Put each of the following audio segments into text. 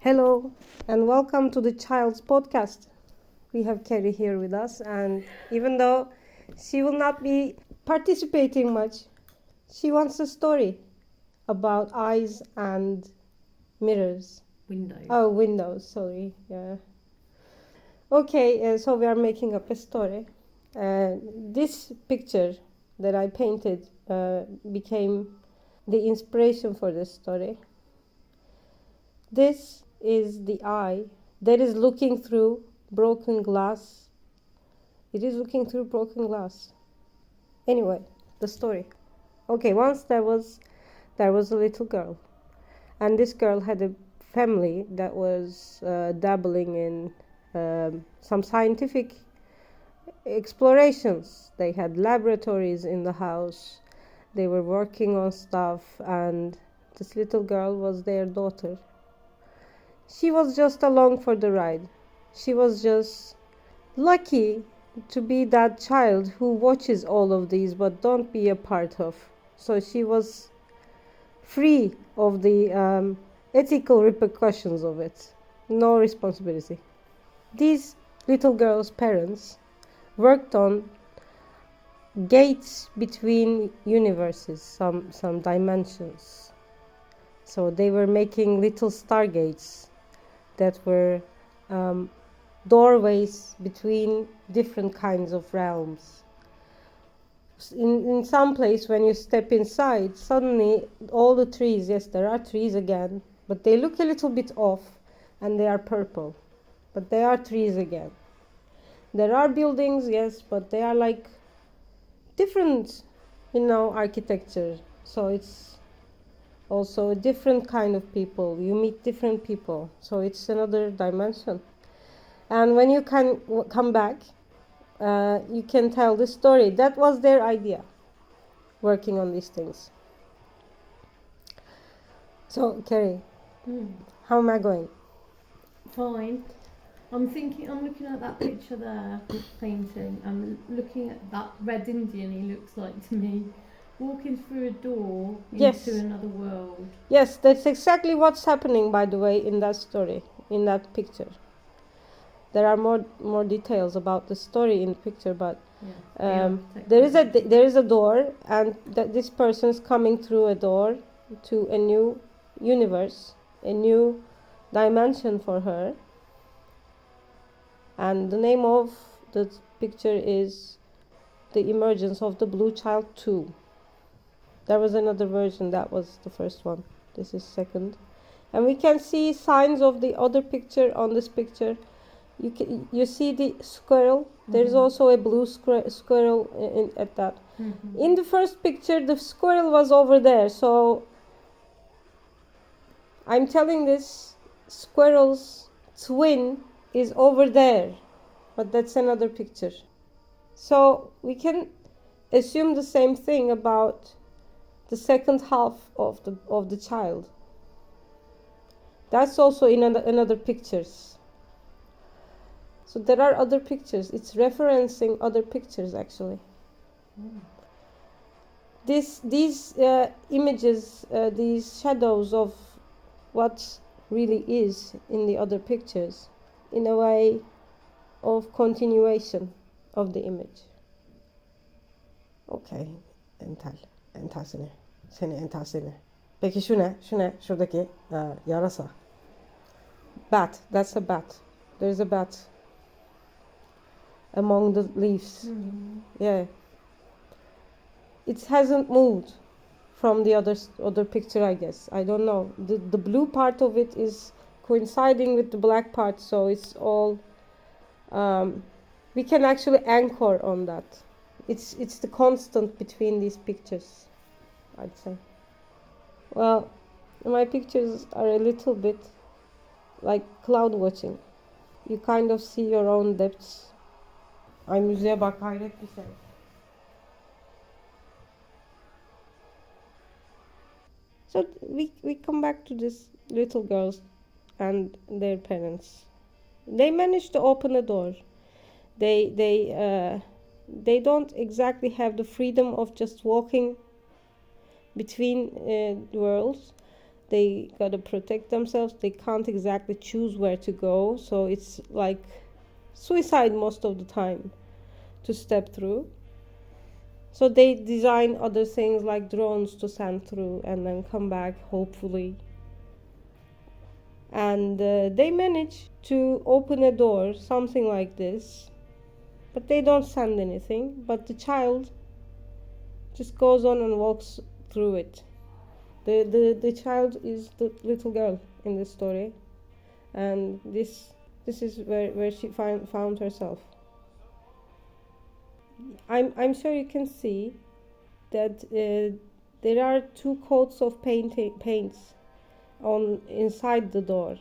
Hello, and welcome to the Child's Podcast. We have Kerry here with us, and even though she will not be participating much, she wants a story about eyes and mirrors. window. Oh, windows, sorry. Yeah. Okay, uh, so we are making up a story. Uh, this picture that I painted uh, became the inspiration for this story. This is the eye that is looking through broken glass. It is looking through broken glass. Anyway, the story. Okay, once there was there was a little girl, and this girl had a family that was uh, dabbling in um, some scientific explorations. They had laboratories in the house. They were working on stuff, and this little girl was their daughter. She was just along for the ride. She was just lucky to be that child who watches all of these but don't be a part of. So she was free of the um, ethical repercussions of it. No responsibility. These little girl's parents worked on gates between universes, some some dimensions. So they were making little stargates that were um, doorways between different kinds of realms. In, in some place, when you step inside, suddenly all the trees, yes, there are trees again, but they look a little bit off and they are purple. But they are trees again. There are buildings, yes, but they are like different, you know, architecture. So it's also a different kind of people. You meet different people. So it's another dimension. And when you can w- come back, uh, you can tell the story. That was their idea, working on these things. So, Kerry, Mm, how am I going? fine. I'm thinking. I'm looking at that picture there, painting. I'm looking at that red Indian. He looks like to me, walking through a door into Yes. another world. Yes, that's exactly what's happening, by the way, in that story, in that picture. There are more more details about the story in the picture, but Yeah. um, architect there is a there is a door, and that this person is coming through a door to a new universe, a new dimension for her. And the name of the picture is "The Emergence of the Blue Child 2." There was another version that was the first one. This is second, and we can see signs of the other picture on this picture. You can you see the squirrel. There is also a blue squir- squirrel in, in at that. Mhm. In the first picture, the squirrel was over there, so I'm telling this squirrel's twin is over there, but that's another picture. So we can assume the same thing about the second half of the of the child. That's also in another, pictures. So there are other pictures. It's referencing other pictures actually Mm. this these uh, images uh, these shadows of what really is in the other pictures in a way of continuation of the image okay ental ental seni seni peki şu ne? Şu ne? Şuradaki e, yarasa. Bat. That's a bat. There's a bat among the leaves. Mm. yeah. It hasn't moved from the other other picture i guess. I don't know. The the blue part of it is coinciding with the black part so it's all um, we can actually anchor on that. It's it's the constant between these pictures i'd say well my pictures are a little bit like cloud watching you kind of see your own depths ay müziğe bak hayret bir şey So we we come back to this little girls and their parents. They manage to open a door. They they uh, they don't exactly have the freedom of just walking between uh, worlds, they gotta protect themselves. They can't exactly choose where to go, so it's like suicide most of the time to step through. So they design other things like drones to send through and then come back, hopefully. And uh, they manage to open a door, something like this, but they don't send anything. But the child just goes on and walks through it. The, the, the child is the little girl in the story, and this this is where, where she find, found herself. I'm, I'm sure you can see that uh, there are two coats of painting, paints on inside the door.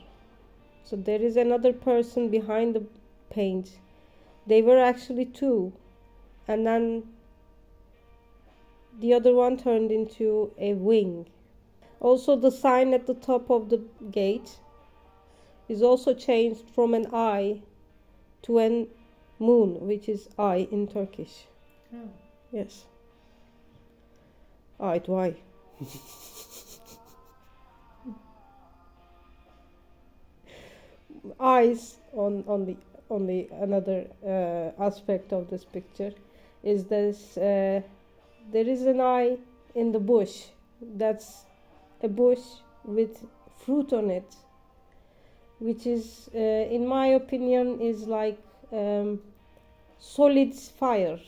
So there is another person behind the paint. They were actually two, and then the other one turned into a wing. Also, the sign at the top of the gate is also changed from an eye to an moon, which is eye in Turkish. Oh. Yes. Eye to eye. Eyes on on the on the another uh, aspect of this picture is this uh, there is an eye in the bush that's a bush with fruit on it which is uh, in my opinion is like um, solid fire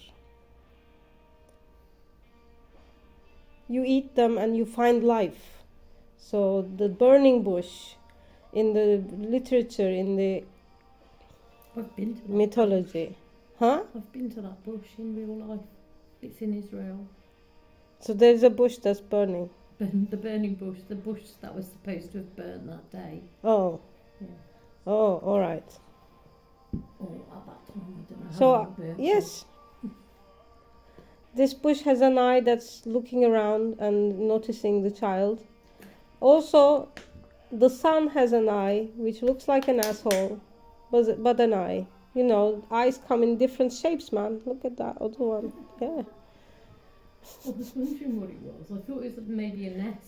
you eat them and you find life so the burning bush in the literature in the I've been to that. mythology huh I've been to that bush in real life. It's in Israel. so there's a bush that's burning the burning bush, the bush that was supposed to have burned that day. oh Yeah. oh all right Or at that time, I don't know. So, how it Yes. This bush has an eye that's looking around and noticing the child. Also, the sun has an eye which looks like an asshole, but, but an eye. You know, eyes come in different shapes, man. Look at that other one. Yeah. I was wondering what it was. I thought it was maybe a nest.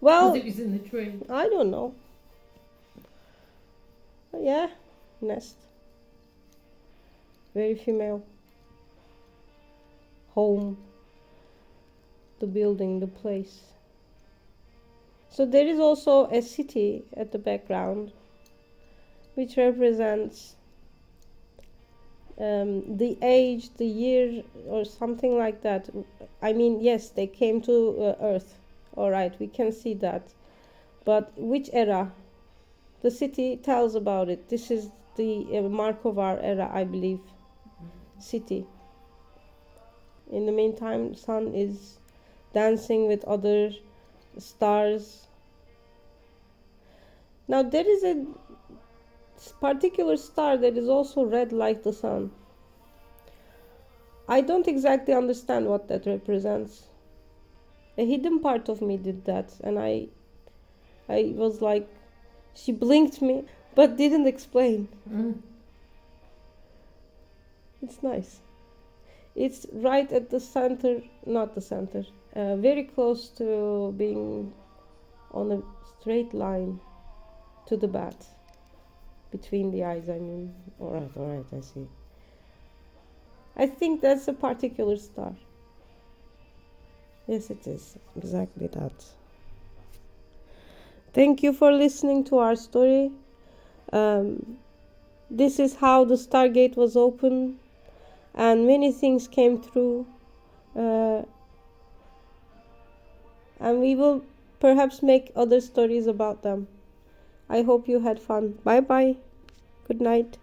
Well, it was in the tree. I don't know. But yeah, nest. Very female. Home. The building, the place. So there is also a city at the background, which represents um, the age, the year, or something like that. I mean, yes, they came to uh, Earth. All right, we can see that. But which era? The city tells about it. This is the uh, Markovar era, I believe. City. In the meantime, sun is dancing with other stars. Now there is a particular star that is also red like the sun. I don't exactly understand what that represents. A hidden part of me did that, and I, I was like, she blinked me, but didn't explain. Mm. It's nice. It's right at the center, not the center, uh, very close to being on a straight line to the bat. Between the eyes, I mean. Alright, alright, I see. I think that's a particular star. Yes, it is. Exactly that. Thank you for listening to our story. Um, this is how the Stargate was opened and many things came through uh, and we will perhaps make other stories about them i hope you had fun. Bye bye good night